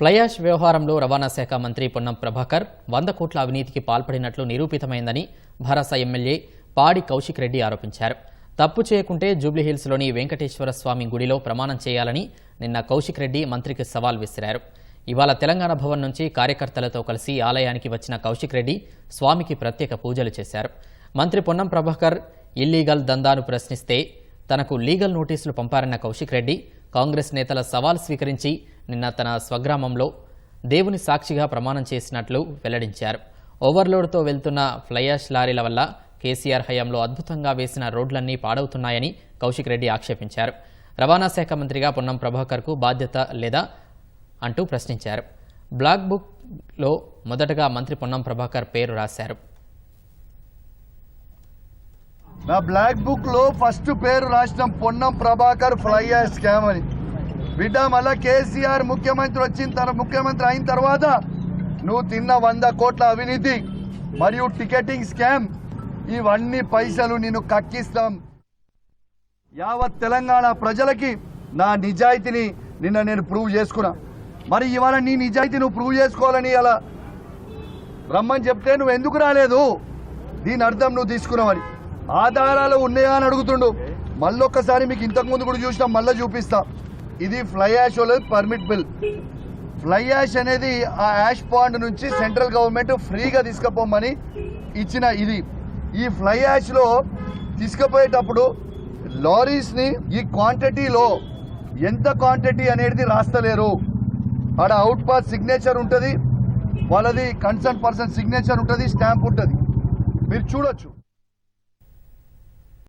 Fly ash వ్యవహారంలో రవాణా శాఖ మంత్రి పొన్నం ప్రభాకర్ వంద కోట్ల అవినీతికి పాల్పడినట్లు నిరూపితమైందని భరాస ఎమ్మెల్యే పాడి కౌశిక్ రెడ్డి ఆరోపించారు. తప్పు చేయకుంటే జూబ్లీహిల్స్లోని వెంకటేశ్వర స్వామి గుడిలో ప్రమాణం చేయాలని నిన్న కౌశిక్ రెడ్డి మంత్రికి సవాల్ విసిరారు. ఇవాళ తెలంగాణ భవన్ నుంచి కార్యకర్తలతో కలిసి ఆలయానికి వచ్చిన కౌశిక్ రెడ్డి స్వామికి ప్రత్యేక పూజలు చేశారు. మంత్రి పొన్నం ప్రభాకర్ ఇల్లీగల్ దందాను ప్రశ్నిస్తే తనకు లీగల్ నోటీసులు పంపారన్న కౌశిక్ రెడ్డి కాంగ్రెస్ నేతల సవాల్ స్వీకరించి నిన్న తన స్వగ్రామంలో దేవుని సాక్షిగా ప్రమాణం చేసినట్లు వెల్లడించారు. ఓవర్లోడ్తో వెళ్తున్న ఫ్లయాష్ లారీల వల్ల కేసీఆర్ హయాంలో అద్భుతంగా వేసిన రోడ్లన్నీ పాడవుతున్నాయని కౌశిక్ రెడ్డి ఆక్షేపించారు. రవాణా శాఖ మంత్రిగా పొన్నం ప్రభాకర్కు బాధ్యత లేదా అంటూ ప్రశ్నించారు. బ్లాక్ బుక్లో మొదటగా మంత్రి పొన్నం ప్రభాకర్ పేరు రాశారు. నా బ్లాక్ బుక్లో ఫస్ట్ పేరు రాసిన. పొన్నం ప్రభాకర్ ఫ్లైయర్ స్కామ్ అని. బిడ్డ మళ్ళా కేసీఆర్ ముఖ్యమంత్రి వచ్చిన తర్వాత ముఖ్యమంత్రి అయిన తర్వాత నువ్వు తిన్న వంద కోట్ల అవినీతి మరియు టికెటింగ్ స్కామ్ ఇవన్నీ పైసలు నేను కక్కిస్తాం. యావత్ తెలంగాణ ప్రజలకి నా నిజాయితీని నిన్న నేను ప్రూవ్ చేసుకున్నా. మరి ఇవాళ నీ నిజాయితీ నువ్వు ప్రూవ్ చేసుకోవాలని అలా రమ్మని చెప్తే నువ్వు ఎందుకు రాలేదు? దీని అర్థం నువ్వు తీసుకున్నావని ఆధారాలు ఉన్నాయా అని అడుగుతుండు. మళ్ళొక్కసారి మీకు ఇంతకు ముందు కూడా చూసినాం మళ్ళీ చూపిస్తా. ఇది ఫ్లై యాష్ వాళ్ళది పర్మిట్ బిల్ ఫ్లై యాష్ అనేది ఆ యాష్ పాండ్ నుంచి సెంట్రల్ గవర్నమెంట్ ఫ్రీగా తీసుకుపోమని ఇచ్చిన ఇది. ఈ ఫ్లై యాష్లో తీసుకుపోయేటప్పుడు లారీస్ని ఈ క్వాంటిటీలో ఎంత క్వాంటిటీ అనేది రాస్తలేరు. ఆడ అవుట్ పాస్ సిగ్నేచర్ ఉంటుంది. వాళ్ళది కన్సర్న్ పర్సన్ సిగ్నేచర్ ఉంటుంది స్టాంప్ ఉంటుంది. మీరు చూడొచ్చు.